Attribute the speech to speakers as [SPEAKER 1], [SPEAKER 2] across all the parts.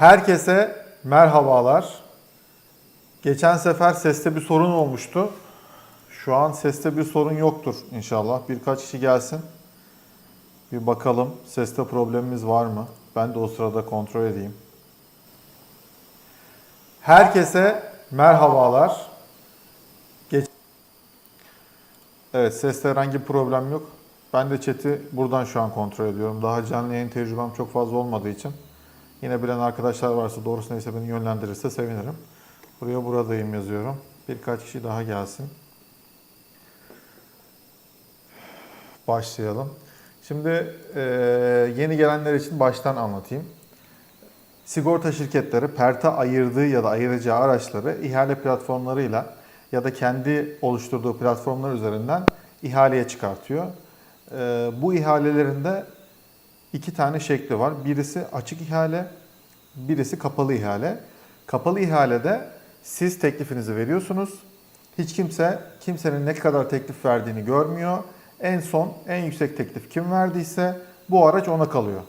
[SPEAKER 1] Herkese merhabalar. Geçen sefer seste bir sorun olmuştu. Şu an seste bir sorun yoktur inşallah. Birkaç kişi gelsin. Bir bakalım seste problemimiz var mı? Ben de o sırada kontrol edeyim. Herkese merhabalar. Geç... Evet seste herhangi bir problem yok. Ben de chat'i buradan şu an kontrol ediyorum. Daha canlı yayın tecrübem çok fazla olmadığı için. Yine bilen arkadaşlar varsa doğrusu neyse beni yönlendirirse sevinirim. Buraya buradayım yazıyorum. Birkaç kişi daha gelsin. Başlayalım. Şimdi e, yeni gelenler için baştan anlatayım. Sigorta şirketleri PERT'e ayırdığı ya da ayıracağı araçları ihale platformlarıyla ya da kendi oluşturduğu platformlar üzerinden ihaleye çıkartıyor. E, bu ihalelerinde iki tane şekli var. Birisi açık ihale, birisi kapalı ihale. Kapalı ihalede siz teklifinizi veriyorsunuz. Hiç kimse kimsenin ne kadar teklif verdiğini görmüyor. En son en yüksek teklif kim verdiyse bu araç ona kalıyor.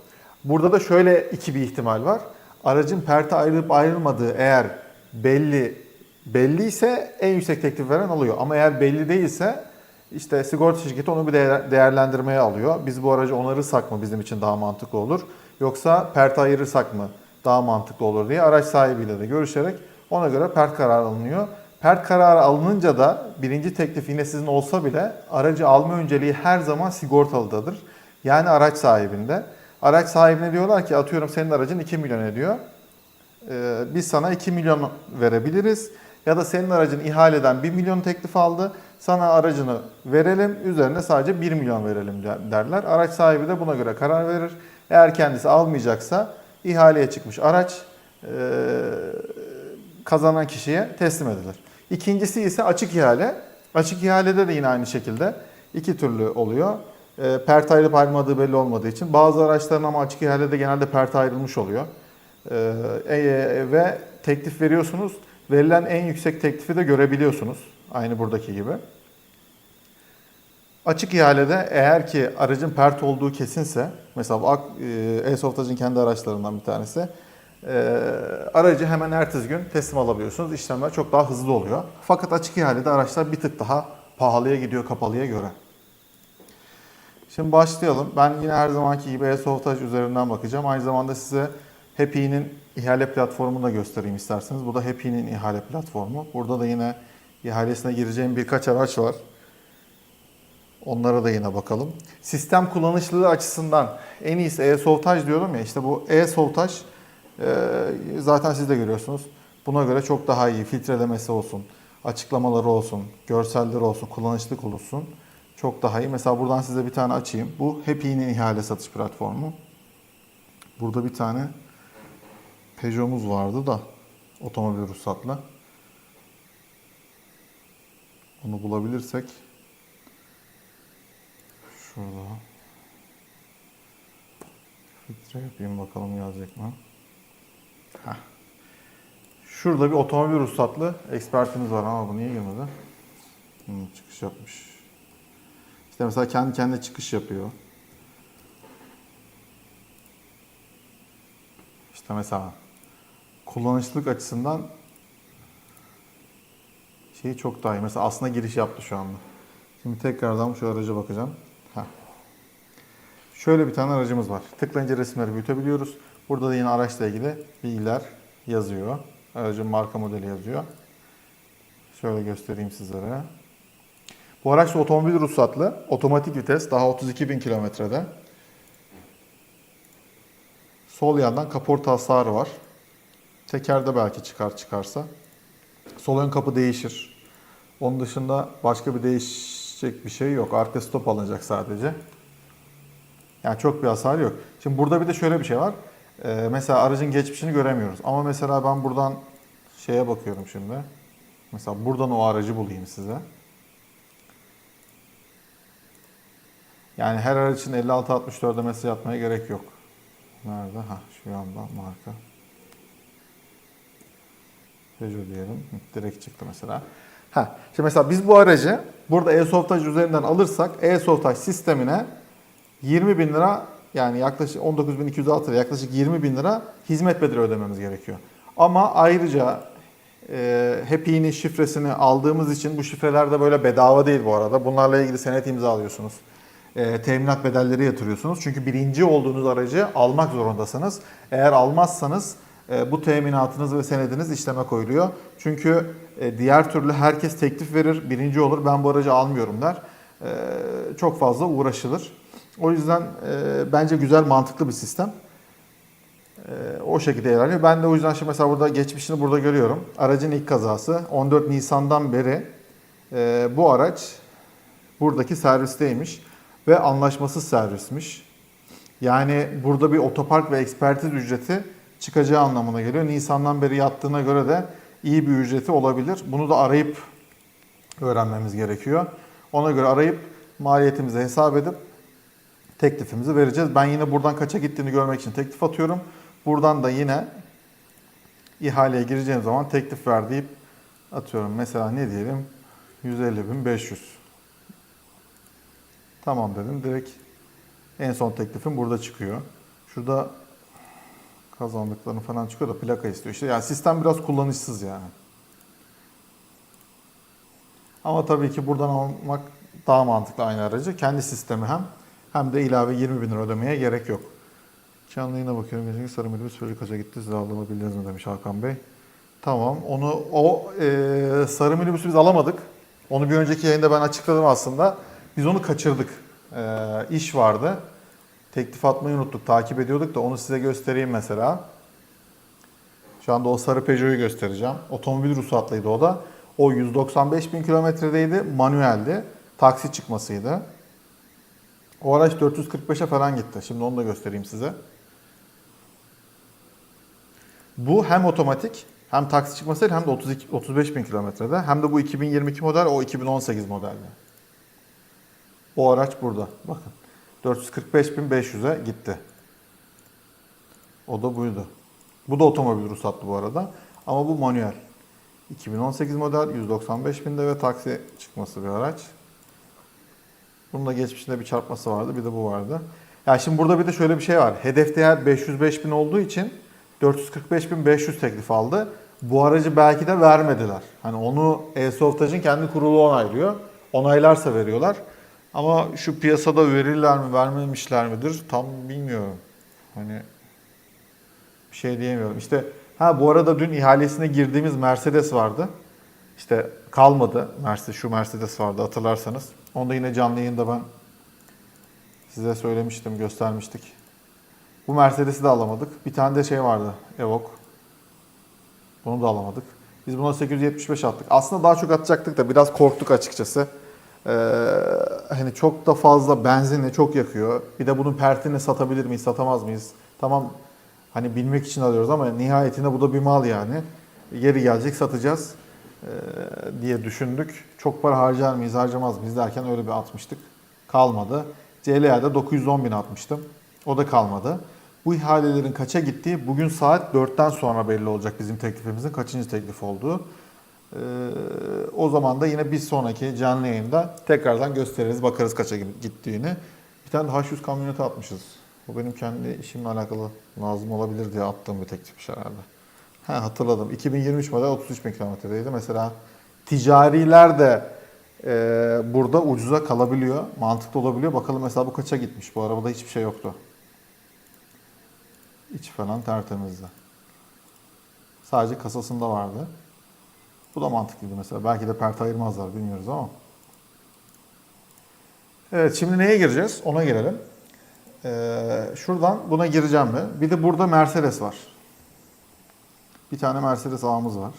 [SPEAKER 1] Burada da şöyle iki bir ihtimal var. Aracın perte ayrılıp ayrılmadığı eğer belli belliyse en yüksek teklif veren alıyor. Ama eğer belli değilse işte sigorta şirketi onu bir değer- değerlendirmeye alıyor. Biz bu aracı onarırsak mı bizim için daha mantıklı olur? Yoksa perte ayırırsak mı daha mantıklı olur diye araç sahibiyle de görüşerek ona göre pert kararı alınıyor. Pert kararı alınınca da birinci teklif yine sizin olsa bile aracı alma önceliği her zaman sigortalıdadır. Yani araç sahibinde. Araç sahibine diyorlar ki atıyorum senin aracın 2 milyon ediyor. Ee, biz sana 2 milyon verebiliriz. Ya da senin aracın ihaleden 1 milyon teklif aldı. Sana aracını verelim, üzerine sadece 1 milyon verelim der- derler. Araç sahibi de buna göre karar verir. Eğer kendisi almayacaksa ihaleye çıkmış araç kazanan kişiye teslim edilir. İkincisi ise açık ihale. Açık ihalede de yine aynı şekilde iki türlü oluyor. E, pert ayrılıp ayrılmadığı belli olmadığı için. Bazı araçların ama açık ihalede genelde pert ayrılmış oluyor. E, e, ve teklif veriyorsunuz. Verilen en yüksek teklifi de görebiliyorsunuz. Aynı buradaki gibi. Açık ihalede eğer ki aracın pert olduğu kesinse, mesela e, e-Softage'ın kendi araçlarından bir tanesi, e, aracı hemen ertesi gün teslim alabiliyorsunuz. İşlemler çok daha hızlı oluyor. Fakat açık ihalede araçlar bir tık daha pahalıya gidiyor kapalıya göre. Şimdi başlayalım. Ben yine her zamanki gibi e-Softage üzerinden bakacağım. Aynı zamanda size Happy'nin ihale platformunu da göstereyim isterseniz. Bu da Happy'nin ihale platformu. Burada da yine ihalesine gireceğim birkaç araç var. Onlara da yine bakalım. Sistem kullanışlılığı açısından en iyisi e-Softage diyorum ya işte bu e-Softage e, zaten siz de görüyorsunuz. Buna göre çok daha iyi filtrelemesi olsun, açıklamaları olsun, görselleri olsun, kullanışlık olsun. Çok daha iyi. Mesela buradan size bir tane açayım. Bu Happy'nin ihale satış platformu. Burada bir tane Peugeot'umuz vardı da otomobil ruhsatlı. Onu bulabilirsek Şurada. Filtre yapayım bakalım gelecek mi? Heh. Şurada bir otomobil ruhsatlı ekspertimiz var ama bu niye girmedi? Hmm, çıkış yapmış. İşte mesela kendi kendine çıkış yapıyor. İşte mesela kullanışlılık açısından şeyi çok daha iyi. Mesela aslında giriş yaptı şu anda. Şimdi tekrardan şu araca bakacağım. Heh. Şöyle bir tane aracımız var. Tıklayınca resimleri büyütebiliyoruz. Burada da yine araçla ilgili bilgiler yazıyor. Aracın marka modeli yazıyor. Şöyle göstereyim sizlere. Bu araç da otomobil ruhsatlı. Otomatik vites. Daha 32 bin kilometrede. Sol yandan kaporta hasarı var. Tekerde belki çıkar çıkarsa. Sol ön kapı değişir. Onun dışında başka bir değişecek bir şey yok. Arka stop alınacak sadece. Yani çok bir hasar yok. Şimdi burada bir de şöyle bir şey var. Ee, mesela aracın geçmişini göremiyoruz. Ama mesela ben buradan şeye bakıyorum şimdi. Mesela buradan o aracı bulayım size. Yani her araç için 56-64'e mesaj atmaya gerek yok. Nerede? Ha şu anda marka. Peugeot diyelim. Direkt çıktı mesela. Ha, şimdi mesela biz bu aracı burada e-Softage üzerinden alırsak e-Softage sistemine 20 bin lira yani yaklaşık 19.206 lira yaklaşık 20 bin lira hizmet bedeli ödememiz gerekiyor. Ama ayrıca e, Happy'nin şifresini aldığımız için bu şifreler de böyle bedava değil bu arada. Bunlarla ilgili senet imzalıyorsunuz. E, teminat bedelleri yatırıyorsunuz. Çünkü birinci olduğunuz aracı almak zorundasınız. Eğer almazsanız bu teminatınız ve senediniz işleme koyuluyor. Çünkü e, diğer türlü herkes teklif verir, birinci olur, ben bu aracı almıyorum der. E, çok fazla uğraşılır. O yüzden e, bence güzel, mantıklı bir sistem. E, o şekilde ilerliyor. Ben de o yüzden şimdi mesela burada geçmişini burada görüyorum. Aracın ilk kazası 14 Nisan'dan beri e, bu araç buradaki servisteymiş ve anlaşmasız servismiş. Yani burada bir otopark ve ekspertiz ücreti çıkacağı anlamına geliyor. Nisan'dan beri yattığına göre de iyi bir ücreti olabilir. Bunu da arayıp öğrenmemiz gerekiyor. Ona göre arayıp maliyetimizi hesap edip teklifimizi vereceğiz. Ben yine buradan kaça gittiğini görmek için teklif atıyorum. Buradan da yine ihaleye gireceğim zaman teklif ver deyip atıyorum. Mesela ne diyelim? 150.500. Tamam dedim. Direkt en son teklifim burada çıkıyor. Şurada kazandıklarını falan çıkıyor da plaka istiyor. İşte yani sistem biraz kullanışsız yani. Ama tabii ki buradan almak daha mantıklı aynı aracı. Kendi sistemi hem hem de ilave 20 bin lira ödemeye gerek yok. Canlı bakıyorum. Geçen sarı minibüs sürücü kaça gitti. Siz bildiniz mi demiş Hakan Bey. Tamam. Onu o e, sarı minibüsü biz alamadık. Onu bir önceki yayında ben açıkladım aslında. Biz onu kaçırdık. E, iş vardı. Teklif atmayı unuttuk. Takip ediyorduk da onu size göstereyim mesela. Şu anda o sarı Peugeot'u göstereceğim. Otomobil ruhsatlıydı o da. O 195 bin kilometredeydi. Manueldi. Taksi çıkmasıydı. O araç 445'e falan gitti. Şimdi onu da göstereyim size. Bu hem otomatik hem taksi çıkmasıyla hem de 32, 35 bin kilometrede. Hem de bu 2022 model o 2018 modelli. O araç burada. Bakın. 445.500'e gitti. O da buydu. Bu da otomobil ruhsatlı bu arada. Ama bu manuel. 2018 model 195 binde ve taksi çıkması bir araç. Bunun da geçmişinde bir çarpması vardı. Bir de bu vardı. Ya şimdi burada bir de şöyle bir şey var. Hedef değer 505 bin olduğu için 445.500 teklif aldı. Bu aracı belki de vermediler. Hani onu e-Softage'ın kendi kurulu onaylıyor. Onaylarsa veriyorlar. Ama şu piyasada verirler mi, vermemişler midir tam bilmiyorum. Hani bir şey diyemiyorum. İşte ha bu arada dün ihalesine girdiğimiz Mercedes vardı. İşte kalmadı. Mercedes şu Mercedes vardı hatırlarsanız. Onu da yine canlı yayında ben size söylemiştim, göstermiştik. Bu Mercedes'i de alamadık. Bir tane de şey vardı, Evoque. Bunu da alamadık. Biz buna 875 attık. Aslında daha çok atacaktık da biraz korktuk açıkçası. Ee, hani çok da fazla benzinle çok yakıyor. Bir de bunun pertini satabilir miyiz, satamaz mıyız? Tamam hani bilmek için alıyoruz ama nihayetinde bu da bir mal yani. Yeri gelecek satacağız ee, diye düşündük. Çok para harcar mıyız, harcamaz mıyız derken öyle bir atmıştık. Kalmadı. CLA'da 910 bin atmıştım. O da kalmadı. Bu ihalelerin kaça gittiği bugün saat 4'ten sonra belli olacak bizim teklifimizin kaçıncı teklif olduğu. Ee, o zaman da yine bir sonraki canlı yayında tekrardan gösteririz, bakarız kaça gittiğini. Bir tane de H100 kamyoneti atmışız. Bu benim kendi işimle alakalı lazım olabilir diye attığım bir teklifmiş herhalde. He, hatırladım. 2023 model 33 bin kilometredeydi. Mesela ticariler de e, burada ucuza kalabiliyor. Mantıklı olabiliyor. Bakalım mesela bu kaça gitmiş. Bu arabada hiçbir şey yoktu. İç falan tertemizdi. Sadece kasasında vardı. Bu da mantıklıydı mesela. Belki de pert ayırmazlar bilmiyoruz ama. Evet şimdi neye gireceğiz? Ona girelim. Ee, şuradan buna gireceğim mi? Bir de burada Mercedes var. Bir tane Mercedes ağımız var.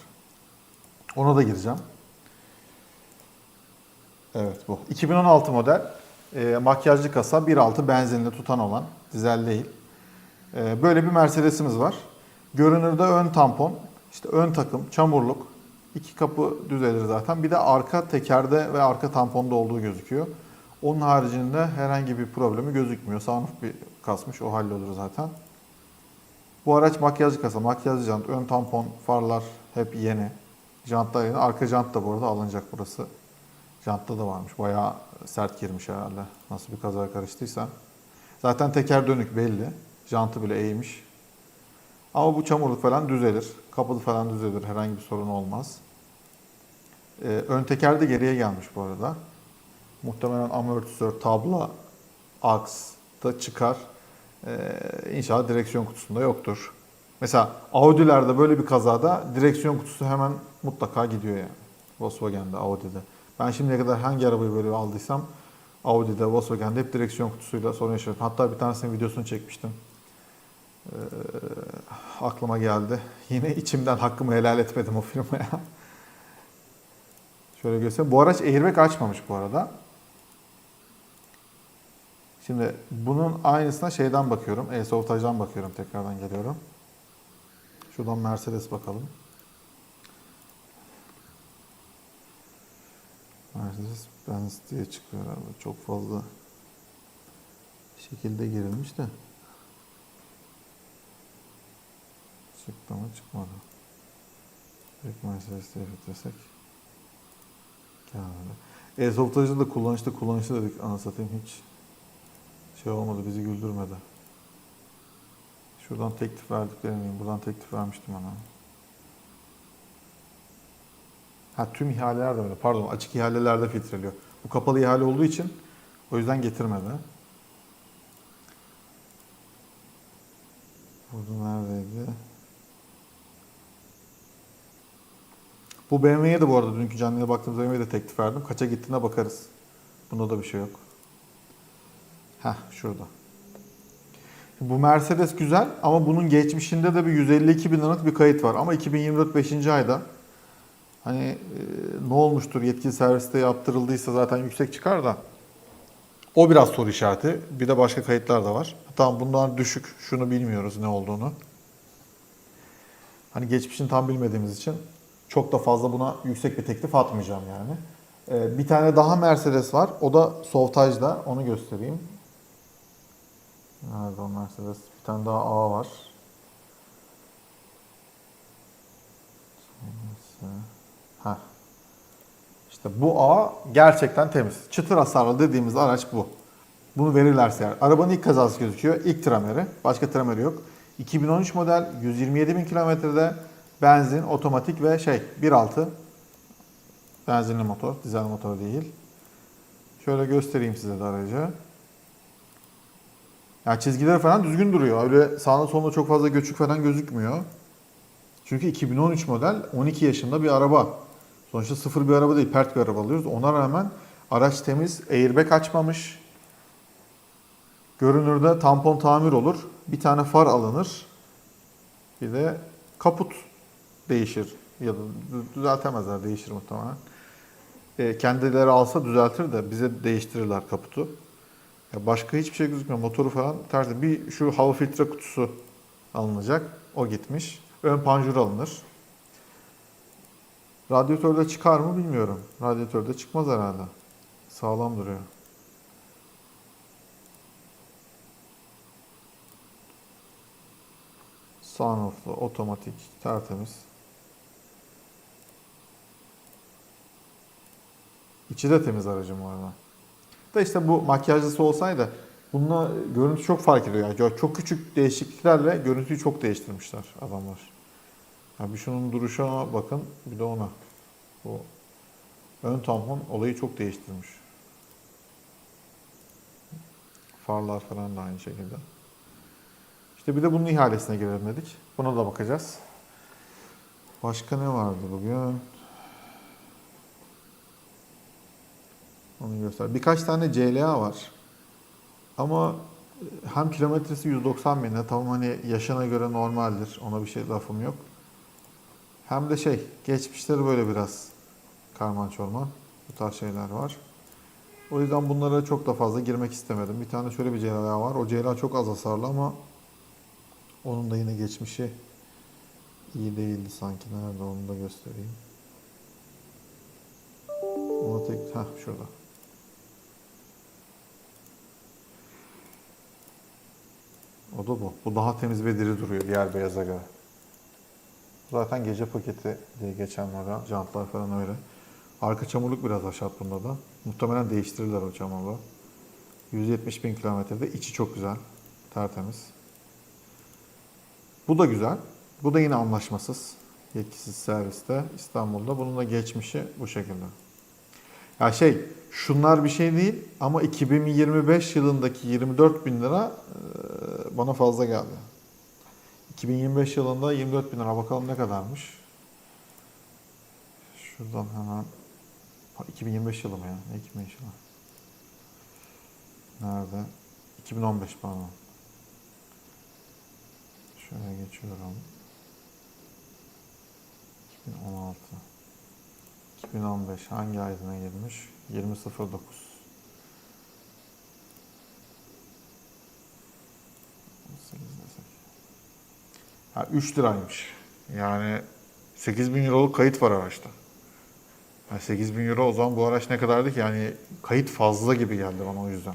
[SPEAKER 1] Ona da gireceğim. Evet bu. 2016 model. E, makyajlı kasa 1.6 benzinli tutan olan. Dizel değil. E, böyle bir Mercedes'imiz var. Görünürde ön tampon, işte ön takım, çamurluk. İki kapı düzelir zaten. Bir de arka tekerde ve arka tamponda olduğu gözüküyor. Onun haricinde herhangi bir problemi gözükmüyor. Sunroof bir kasmış, o hallolur zaten. Bu araç makyajlı kasa, makyajlı jant, ön tampon, farlar hep yeni. Jantlar yeni. Arka jant da bu arada alınacak burası. Jantta da varmış. Bayağı sert girmiş herhalde. Nasıl bir kaza karıştıysa. Zaten teker dönük belli. Jantı bile eğmiş. Ama bu çamurluk falan düzelir. Kapalı falan düzelir. Herhangi bir sorun olmaz. Ee, ön teker de geriye gelmiş bu arada. Muhtemelen amortisör, tabla, aks da çıkar. Ee, inşallah direksiyon kutusunda yoktur. Mesela Audi'lerde böyle bir kazada direksiyon kutusu hemen mutlaka gidiyor yani. Volkswagen'de, Audi'de. Ben şimdiye kadar hangi arabayı böyle aldıysam Audi'de, Volkswagen'de hep direksiyon kutusuyla sorun yaşadım. Hatta bir tanesinin videosunu çekmiştim. Ee, aklıma geldi. Yine içimden hakkımı helal etmedim o firmaya. Şöyle göstereyim. Bu araç airbag açmamış bu arada. Şimdi bunun aynısına şeyden bakıyorum. E-Softaj'dan bakıyorum. Tekrardan geliyorum. Şuradan Mercedes bakalım. Mercedes Benz diye çıkıyor herhalde. Çok fazla şekilde girilmiş de. Çıktı mı çıkmadı. Direkt Mercedes diye filtrelesek. Gelmedi. E-Softaj'da da kullanışlı kullanışlı dedik. Ana satayım hiç şey olmadı. Bizi güldürmedi. Şuradan teklif verdiklerini, buradan teklif vermiştim ona. Ha tüm ihaleler de öyle. Pardon açık ihalelerde filtreliyor. Bu kapalı ihale olduğu için o yüzden getirmedi. Burada neredeydi? Bu BMW'ye de bu arada dünkü canlıya baktığımız BMW'ye de teklif verdim. Kaça gittiğine bakarız. Bunda da bir şey yok. Heh şurada. Bu Mercedes güzel ama bunun geçmişinde de bir 152 bin liralık bir kayıt var. Ama 2024 5. ayda hani e, ne olmuştur yetkili serviste yaptırıldıysa zaten yüksek çıkar da o biraz soru işareti. Bir de başka kayıtlar da var. Tamam bunlar düşük. Şunu bilmiyoruz ne olduğunu. Hani geçmişini tam bilmediğimiz için çok da fazla buna yüksek bir teklif atmayacağım yani. Ee, bir tane daha Mercedes var. O da Softaj'da. Onu göstereyim. Nerede o Mercedes? Bir tane daha A var. Ha. İşte bu A gerçekten temiz. Çıtır hasarlı dediğimiz araç bu. Bunu verirlerse eğer. Arabanın ilk kazası gözüküyor. İlk trameri. Başka trameri yok. 2013 model 127 bin kilometrede benzin, otomatik ve şey 1.6 benzinli motor, dizel motor değil. Şöyle göstereyim size de aracı. Yani çizgileri falan düzgün duruyor. Öyle sağında solunda çok fazla göçük falan gözükmüyor. Çünkü 2013 model 12 yaşında bir araba. Sonuçta sıfır bir araba değil, pert bir araba alıyoruz. Ona rağmen araç temiz, airbag açmamış. Görünürde tampon tamir olur. Bir tane far alınır. Bir de kaput değişir. Ya da düzeltemezler, değişir muhtemelen. E, kendileri alsa düzeltir de bize değiştirirler kaputu. Ya başka hiçbir şey gözükmüyor. Motoru falan tersi. Bir şu hava filtre kutusu alınacak. O gitmiş. Ön panjur alınır. Radyatörde çıkar mı bilmiyorum. Radyatörde çıkmaz herhalde. Sağlam duruyor. Sunrooflu, otomatik, tertemiz. İçi de temiz aracım bu arada. Da işte bu makyajlısı olsaydı bununla görüntü çok fark ediyor. Yani çok küçük değişikliklerle görüntüyü çok değiştirmişler adamlar. Ya bir şunun duruşuna bakın bir de ona. Bu ön tampon olayı çok değiştirmiş. Farlar falan da aynı şekilde. İşte bir de bunun ihalesine girelim dedik. Buna da bakacağız. Başka ne vardı bugün? Onu göster. Birkaç tane CLA var. Ama hem kilometresi 190 bin. Tamam hani yaşına göre normaldir. Ona bir şey lafım yok. Hem de şey, geçmişleri böyle biraz karman çorman. Bu tarz şeyler var. O yüzden bunlara çok da fazla girmek istemedim. Bir tane şöyle bir CLA var. O CLA çok az hasarlı ama onun da yine geçmişi iyi değildi sanki. Nerede onu da göstereyim. Ona tek, heh şurada. O da bu. Bu daha temiz ve diri duruyor diğer beyaza göre. Zaten gece paketi diye geçen model. Jantlar falan öyle. Arka çamurluk biraz aşağı bunda da. Muhtemelen değiştirirler o çamurluğu. 170 bin kilometrede. içi çok güzel. Tertemiz. Bu da güzel. Bu da yine anlaşmasız. Yetkisiz serviste İstanbul'da. Bunun da geçmişi bu şekilde. Ya şey, şunlar bir şey değil ama 2025 yılındaki 24 bin lira e, bana fazla geldi. 2025 yılında 24 bin lira bakalım ne kadarmış. Şuradan hemen Ha, 2025 yılı mı ya? Ne 2025 yılı? Nerede? 2015 pardon. Şöyle geçiyorum. 2016. 2015 hangi aydına girmiş? 20.09. Ha 3 liraymış. Yani 8 bin euroluk kayıt var araçta. Yani 8 bin euro o zaman bu araç ne kadardı ki? Yani kayıt fazla gibi geldi bana o yüzden.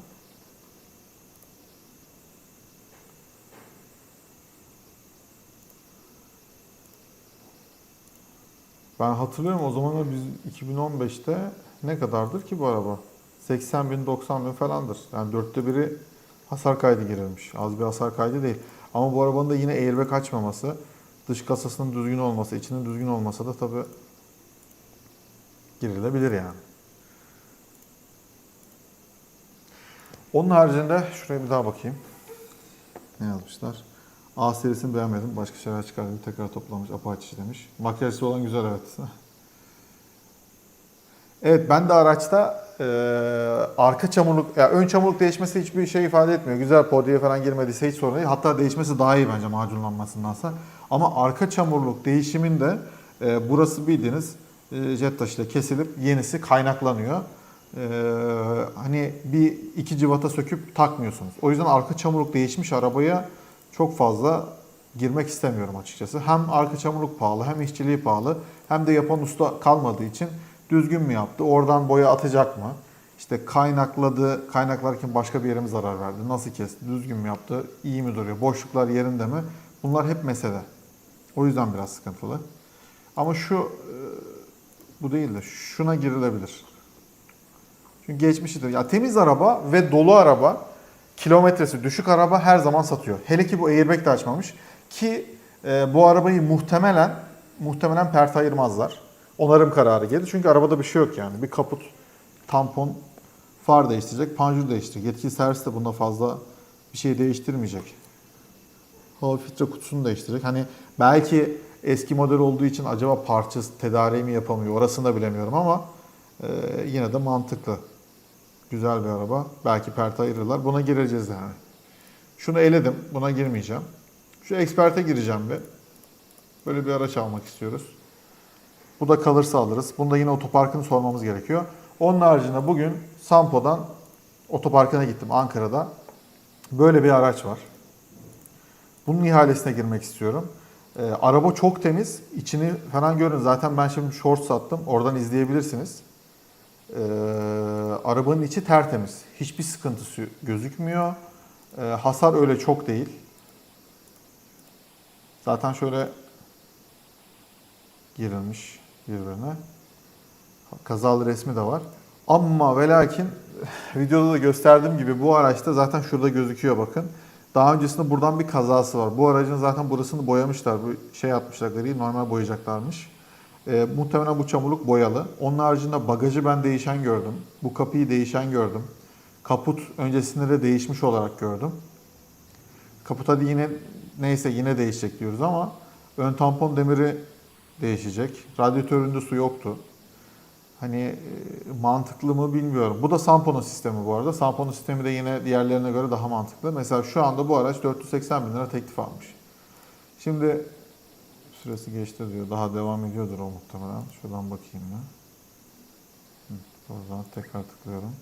[SPEAKER 1] Ben hatırlıyorum o zamanlar biz 2015'te ne kadardır ki bu araba? 80 bin 90 bin falandır. Yani dörtte biri hasar kaydı girilmiş. Az bir hasar kaydı değil. Ama bu arabanın da yine airbag açmaması, dış kasasının düzgün olması, içinin düzgün olmasa da tabii girilebilir yani. Onun haricinde şuraya bir daha bakayım. Ne yazmışlar? A serisini beğenmedim. Başka şeyler çıkardım. Tekrar toplamış. Apache demiş. Makyajlı olan güzel evet. Evet ben de araçta e, arka çamurluk, ya ön çamurluk değişmesi hiçbir şey ifade etmiyor. Güzel podiye falan girmediyse hiç sorun değil. Hatta değişmesi daha iyi bence macunlanmasındansa. Ama arka çamurluk değişiminde e, burası bildiğiniz e, jet taşıyla kesilip yenisi kaynaklanıyor. E, hani bir iki cıvata söküp takmıyorsunuz. O yüzden arka çamurluk değişmiş arabaya çok fazla girmek istemiyorum açıkçası. Hem arka çamurluk pahalı hem işçiliği pahalı hem de yapan usta kalmadığı için düzgün mü yaptı? Oradan boya atacak mı? İşte kaynakladı, kaynaklarken başka bir yere mi zarar verdi? Nasıl kesti? Düzgün mü yaptı? İyi mi duruyor? Boşluklar yerinde mi? Bunlar hep mesele. O yüzden biraz sıkıntılı. Ama şu e, bu değil de şuna girilebilir. Çünkü geçmişidir. Ya temiz araba ve dolu araba, kilometresi düşük araba her zaman satıyor. Hele ki bu airbag de açmamış ki e, bu arabayı muhtemelen muhtemelen pert ayırmazlar. Onarım kararı gelir. Çünkü arabada bir şey yok yani. Bir kaput, tampon, far değiştirecek, panjur değiştirecek. Yetkili servis de bunda fazla bir şey değiştirmeyecek. Hava filtre kutusunu değiştirecek. Hani belki eski model olduğu için acaba parça tedariği mi yapamıyor orasını da bilemiyorum ama e, yine de mantıklı. Güzel bir araba. Belki perte ayırırlar. Buna gireceğiz yani. Şunu eledim. Buna girmeyeceğim. Şu eksperte gireceğim bir. Böyle bir araç almak istiyoruz. Bu da kalırsa alırız. Bunda yine otoparkını sormamız gerekiyor. Onun haricinde bugün Sampo'dan otoparkına gittim Ankara'da. Böyle bir araç var. Bunun ihalesine girmek istiyorum. Ee, araba çok temiz. İçini falan görün. Zaten ben şimdi short sattım. Oradan izleyebilirsiniz. Ee, arabanın içi tertemiz. Hiçbir sıkıntısı gözükmüyor. Ee, hasar öyle çok değil. Zaten şöyle girilmiş birbirine. Kazalı resmi de var. Ama ve lakin videoda da gösterdiğim gibi bu araçta zaten şurada gözüküyor bakın. Daha öncesinde buradan bir kazası var. Bu aracın zaten burasını boyamışlar. Bu şey atmışlar gri normal boyayacaklarmış. Ee, muhtemelen bu çamurluk boyalı. Onun haricinde bagajı ben değişen gördüm. Bu kapıyı değişen gördüm. Kaput öncesinde de değişmiş olarak gördüm. Kaput hadi yine neyse yine değişecek diyoruz ama ön tampon demiri değişecek. Radyatöründe su yoktu. Hani e, mantıklı mı bilmiyorum. Bu da Sampo'nun sistemi bu arada. Sampo'nun sistemi de yine diğerlerine göre daha mantıklı. Mesela şu anda bu araç 480 bin lira teklif almış. Şimdi süresi geçti diyor. Daha devam ediyordur o muhtemelen. Şuradan bakayım ben. Oradan tekrar tıklıyorum.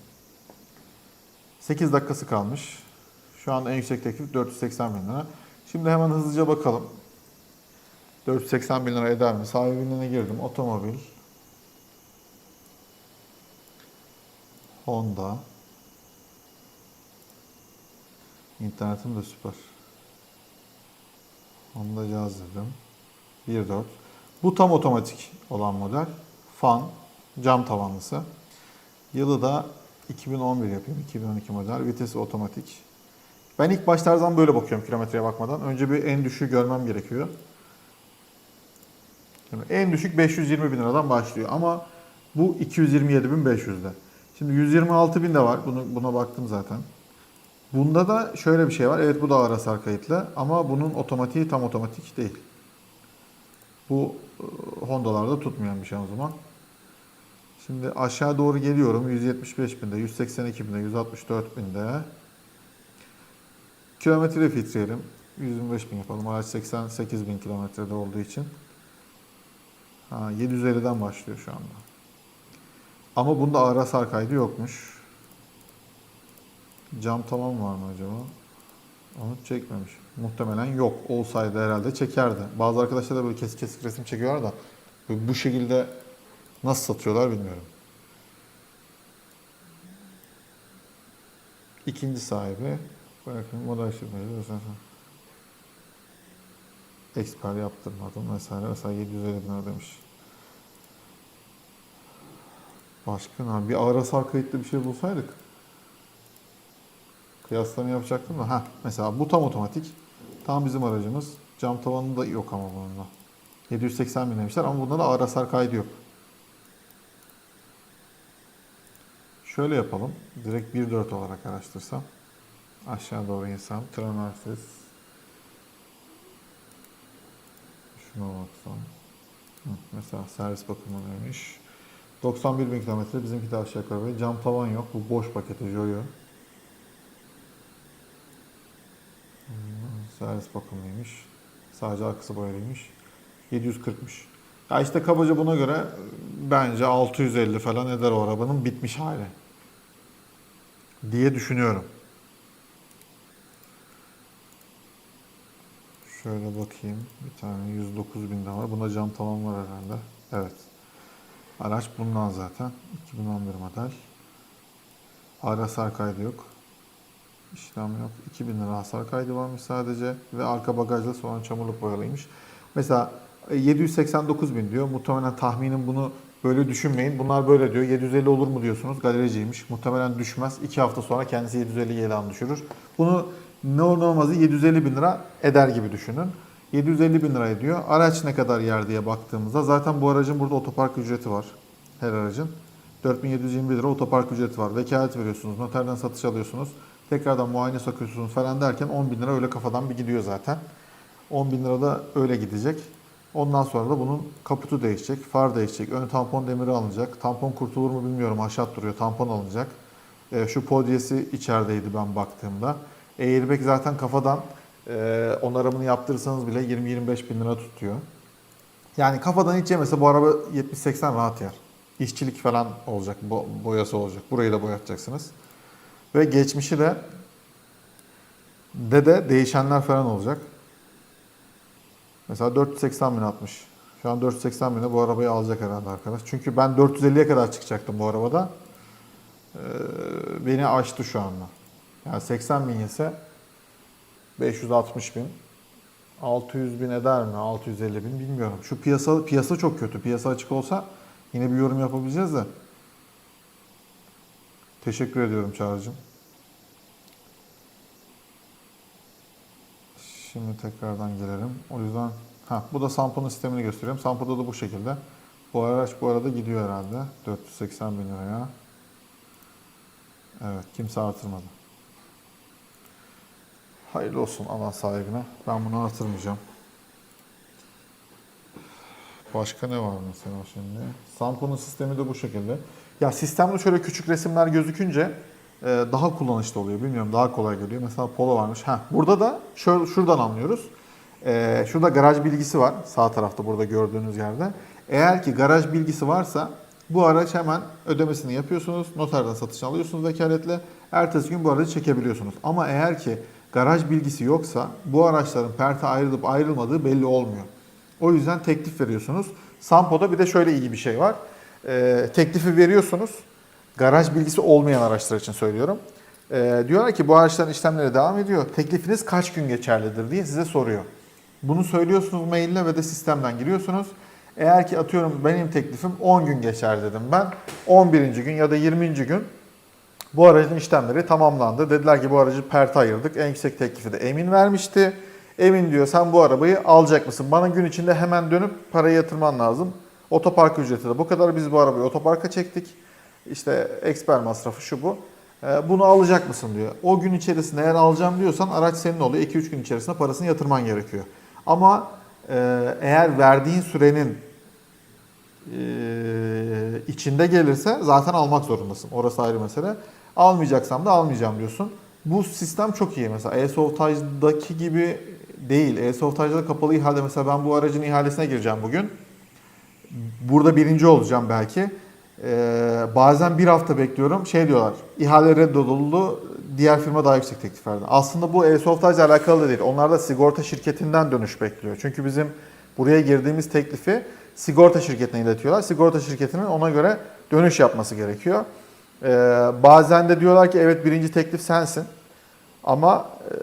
[SPEAKER 1] 8 dakikası kalmış. Şu anda en yüksek teklif 480 bin lira. Şimdi hemen hızlıca bakalım. 480 bin lira eder mi? Sahibinden girdim. Otomobil. Honda. İnternetim de süper. Honda Jazz dedim. 1.4. Bu tam otomatik olan model. Fan, cam tavanlısı. Yılı da 2011 yapayım. 2012 model. Vitesi otomatik. Ben ilk başta her zaman böyle bakıyorum kilometreye bakmadan. Önce bir en düşüğü görmem gerekiyor. Şimdi en düşük 520 bin liradan başlıyor ama bu 227.500'de. Şimdi 126 bin de var. Bunu, buna baktım zaten. Bunda da şöyle bir şey var. Evet bu da ağır hasar kayıtlı ama bunun otomatiği tam otomatik değil. Bu e, Honda'larda tutmayan bir şey o zaman. Şimdi aşağı doğru geliyorum. 175 binde, 182 binde, 164 binde. Kilometre filtreyelim. 125 bin yapalım. Araç 88 bin kilometrede olduğu için. Ha, 750'den başlıyor şu anda. Ama bunda ağır hasar kaydı yokmuş. Cam tamam var mı acaba? Onu çekmemiş. Muhtemelen yok. Olsaydı herhalde çekerdi. Bazı arkadaşlar da böyle kesik kesik resim çekiyorlar da bu şekilde nasıl satıyorlar bilmiyorum. İkinci sahibi bakın model şirketi Eksper yaptırmadım vesaire. Mesela 750 bin lira demiş. Başka ne? Bir ağır hasar kayıtlı bir şey bulsaydık. Kıyaslama yapacaktım da. Heh, mesela bu tam otomatik. Tam bizim aracımız. Cam tavanı da yok ama bununla. 780 bin demişler ama bunda da ağır hasar kaydı yok. Şöyle yapalım. Direkt 1.4 olarak araştırsam. Aşağı doğru insem. Tranarsis. Şuna baksam. Hı, mesela servis bakımı neymiş? 91 bin kilometre bizimki de aşağı yukarı. Cam tavan yok. Bu boş paketi Joyo. Servis bakımlıymış. Sadece arkası boyalıymış. 740'mış. Ya işte kabaca buna göre e, bence 650 falan eder o arabanın bitmiş hali. Diye düşünüyorum. Şöyle bakayım. Bir tane 109 bin de var. Bunda cam tamam var herhalde. Evet. Araç bundan zaten. 2011 model. Ağır hasar kaydı yok. İşlem yok. 2000 lira hasar kaydı varmış sadece. Ve arka bagajda sonra çamurluk boyalıymış. Mesela e, 789 bin diyor. Muhtemelen tahminim bunu böyle düşünmeyin. Bunlar böyle diyor. 750 olur mu diyorsunuz. Galericiymiş. Muhtemelen düşmez. 2 hafta sonra kendisi 750 ilan düşürür. Bunu ne olur ne olmazı 750 bin lira eder gibi düşünün. 750 bin lira ediyor. Araç ne kadar yer diye baktığımızda zaten bu aracın burada otopark ücreti var. Her aracın. 4721 lira otopark ücreti var. Vekalet veriyorsunuz, noterden satış alıyorsunuz. Tekrardan muayene sokuyorsunuz falan derken 10 bin lira öyle kafadan bir gidiyor zaten. 10 bin lira da öyle gidecek. Ondan sonra da bunun kaputu değişecek, far değişecek, ön tampon demiri alınacak. Tampon kurtulur mu bilmiyorum aşağı duruyor. Tampon alınacak. E, şu podyesi içerideydi ben baktığımda. Airbag zaten kafadan e, onarımını yaptırırsanız bile 20-25 bin lira tutuyor. Yani kafadan hiç yemese bu araba 70-80 rahat yer. İşçilik falan olacak, bo- boyası olacak. Burayı da boyatacaksınız. Ve geçmişi de de de değişenler falan olacak. Mesela 480 bin atmış. Şu an 480 bine bu arabayı alacak herhalde arkadaş. Çünkü ben 450'ye kadar çıkacaktım bu arabada. Ee, beni aştı şu anda. Yani 80 bin ise 560 bin. 600 bin eder mi? 650 bin bilmiyorum. Şu piyasa piyasa çok kötü. Piyasa açık olsa yine bir yorum yapabileceğiz de. Teşekkür ediyorum Çağrı'cığım. Şimdi tekrardan gelelim. O yüzden ha bu da Sampo'nun sistemini gösteriyorum. Sampo'da da bu şekilde. Bu araç bu arada gidiyor herhalde. 480 bin liraya. Evet kimse artırmadı. Hayırlı olsun alan sahibine. Ben bunu artırmayacağım. Başka ne var mesela şimdi? Sampo'nun sistemi de bu şekilde. Ya sistemde şöyle küçük resimler gözükünce e, daha kullanışlı oluyor. Bilmiyorum daha kolay geliyor. Mesela Polo varmış. Heh, burada da şöyle, şuradan anlıyoruz. E, şurada garaj bilgisi var. Sağ tarafta burada gördüğünüz yerde. Eğer ki garaj bilgisi varsa bu araç hemen ödemesini yapıyorsunuz. Noterden satış alıyorsunuz vekaletle. Ertesi gün bu aracı çekebiliyorsunuz. Ama eğer ki garaj bilgisi yoksa bu araçların perte ayrılıp ayrılmadığı belli olmuyor. O yüzden teklif veriyorsunuz. Sampo'da bir de şöyle iyi bir şey var. Ee, teklifi veriyorsunuz. Garaj bilgisi olmayan araçlar için söylüyorum. Ee, diyorlar ki bu araçların işlemleri devam ediyor. Teklifiniz kaç gün geçerlidir diye size soruyor. Bunu söylüyorsunuz maille ve de sistemden giriyorsunuz. Eğer ki atıyorum benim teklifim 10 gün geçer dedim ben. 11. gün ya da 20. gün Bu aracın işlemleri tamamlandı. Dediler ki bu aracı perte ayırdık. En yüksek teklifi de Emin vermişti. Emin diyor sen bu arabayı alacak mısın? Bana gün içinde hemen dönüp parayı yatırman lazım. Otopark ücreti de bu kadar. Biz bu arabayı otoparka çektik. İşte eksper masrafı şu bu. Ee, Bunu alacak mısın diyor. O gün içerisinde eğer alacağım diyorsan araç senin oluyor. 2-3 gün içerisinde parasını yatırman gerekiyor. Ama e, eğer verdiğin sürenin e, içinde gelirse zaten almak zorundasın. Orası ayrı mesele. Almayacaksam da almayacağım diyorsun. Bu sistem çok iyi mesela. E-Softage'daki gibi değil. E-Softage'da kapalı ihale mesela ben bu aracın ihalesine gireceğim bugün. Burada birinci olacağım belki. Ee, bazen bir hafta bekliyorum. Şey diyorlar, ihale reddolundu, diğer firma daha yüksek teklif verdi. Aslında bu ile alakalı da değil. Onlar da sigorta şirketinden dönüş bekliyor. Çünkü bizim buraya girdiğimiz teklifi sigorta şirketine iletiyorlar. Sigorta şirketinin ona göre dönüş yapması gerekiyor. Ee, bazen de diyorlar ki evet birinci teklif sensin. Ama e,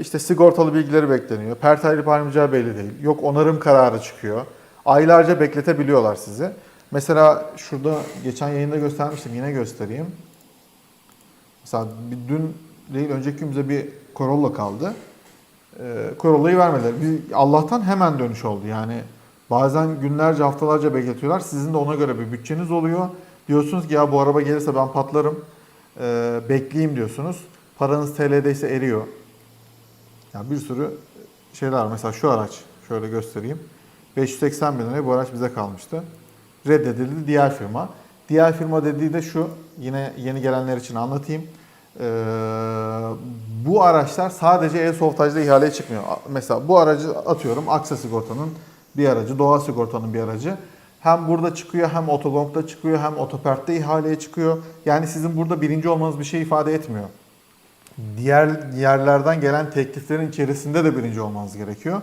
[SPEAKER 1] işte sigortalı bilgileri bekleniyor. Pert ayrılıp ayrılmayacağı belli değil. Yok onarım kararı çıkıyor. Aylarca bekletebiliyorlar sizi. Mesela şurada geçen yayında göstermiştim. Yine göstereyim. Mesela bir dün değil önceki gün bize bir Corolla kaldı. Ee, Corolla'yı vermediler. Biz, Allah'tan hemen dönüş oldu. Yani bazen günlerce haftalarca bekletiyorlar. Sizin de ona göre bir bütçeniz oluyor. Diyorsunuz ki ya bu araba gelirse ben patlarım. Ee, bekleyeyim diyorsunuz. Paranız TL'de ise eriyor. Yani bir sürü şeyler var. Mesela şu araç şöyle göstereyim. 580 bin liraya bu araç bize kalmıştı. Reddedildi diğer firma. Diğer firma dediği de şu. Yine yeni gelenler için anlatayım. Ee, bu araçlar sadece e-Softage'da ihaleye çıkmıyor. Mesela bu aracı atıyorum Aksa Sigorta'nın bir aracı, Doğa Sigorta'nın bir aracı. Hem burada çıkıyor hem Otogong'da çıkıyor hem Otopert'te ihaleye çıkıyor. Yani sizin burada birinci olmanız bir şey ifade etmiyor. Diğer yerlerden gelen tekliflerin içerisinde de birinci olmanız gerekiyor.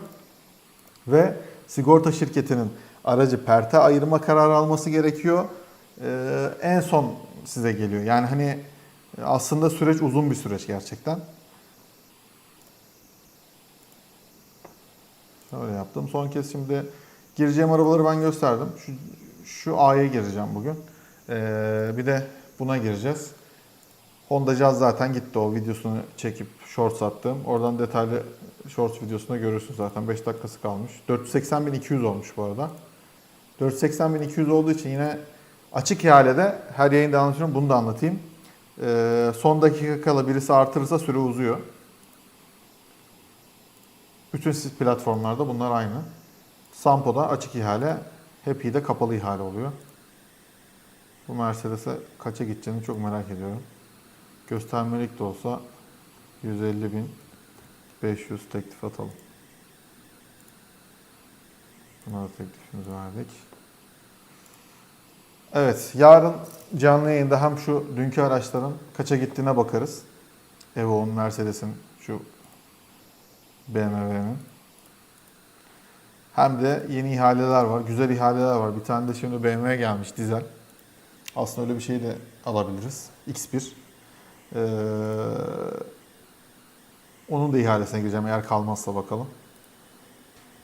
[SPEAKER 1] Ve sigorta şirketinin aracı perte ayırma kararı alması gerekiyor. Ee, en son size geliyor. Yani hani aslında süreç uzun bir süreç gerçekten. Şöyle yaptım. Son kez şimdi gireceğim arabaları ben gösterdim. Şu, şu A'ya gireceğim bugün. Ee, bir de buna gireceğiz. Honda Jazz zaten gitti o videosunu çekip shorts attım. Oradan detaylı shorts videosunda görürsünüz zaten 5 dakikası kalmış. 480.200 olmuş bu arada. 480.200 olduğu için yine açık ihalede her yayında anlatıyorum bunu da anlatayım. Ee, son dakika kala birisi artırırsa süre uzuyor. Bütün platformlarda bunlar aynı. Sampo'da açık ihale, Happy'de kapalı ihale oluyor. Bu Mercedes'e kaça gideceğini çok merak ediyorum. Göstermelik de olsa 150 bin 500 teklif atalım. Buna da teklifimizi verdik. Evet, yarın canlı yayında hem şu dünkü araçların kaça gittiğine bakarız. Evo'nun, Mercedes'in, şu BMW'nin. Hem de yeni ihaleler var, güzel ihaleler var. Bir tane de şimdi BMW gelmiş dizel. Aslında öyle bir şey de alabiliriz. X1. Ee, onun da ihalesine gireceğim eğer kalmazsa bakalım.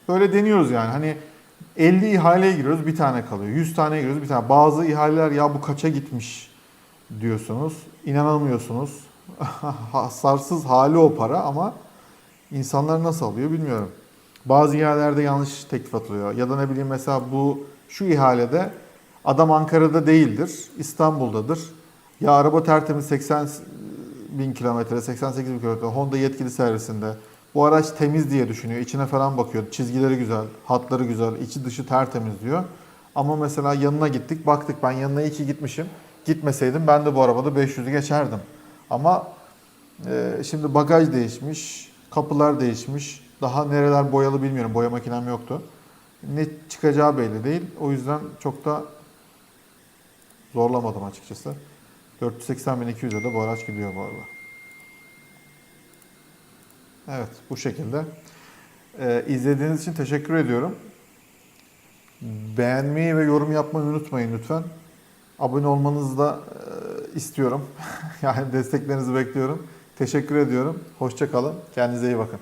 [SPEAKER 1] Böyle deniyoruz yani. Hani 50 ihaleye giriyoruz bir tane kalıyor. 100 taneye giriyoruz bir tane. Bazı ihaleler ya bu kaça gitmiş diyorsunuz. İnanamıyorsunuz. Hasarsız hali o para ama insanlar nasıl alıyor bilmiyorum. Bazı ihalelerde yanlış teklif atılıyor. Ya da ne bileyim mesela bu şu ihalede adam Ankara'da değildir, İstanbul'dadır. Ya araba tertemiz 80 bin kilometre, 88 bin kilometre Honda yetkili servisinde. Bu araç temiz diye düşünüyor. İçine falan bakıyor. Çizgileri güzel, hatları güzel, içi dışı tertemiz diyor. Ama mesela yanına gittik, baktık ben yanına iyi ki gitmişim. Gitmeseydim ben de bu arabada 500'ü geçerdim. Ama e, şimdi bagaj değişmiş, kapılar değişmiş. Daha nereler boyalı bilmiyorum. Boya makinem yoktu. Ne çıkacağı belli değil. O yüzden çok da zorlamadım açıkçası. 480.200'e de bu araç gidiyor bu arada. Evet bu şekilde. Ee, izlediğiniz için teşekkür ediyorum. Beğenmeyi ve yorum yapmayı unutmayın lütfen. Abone olmanızı da e, istiyorum. yani desteklerinizi bekliyorum. Teşekkür ediyorum. Hoşça kalın. Kendinize iyi bakın.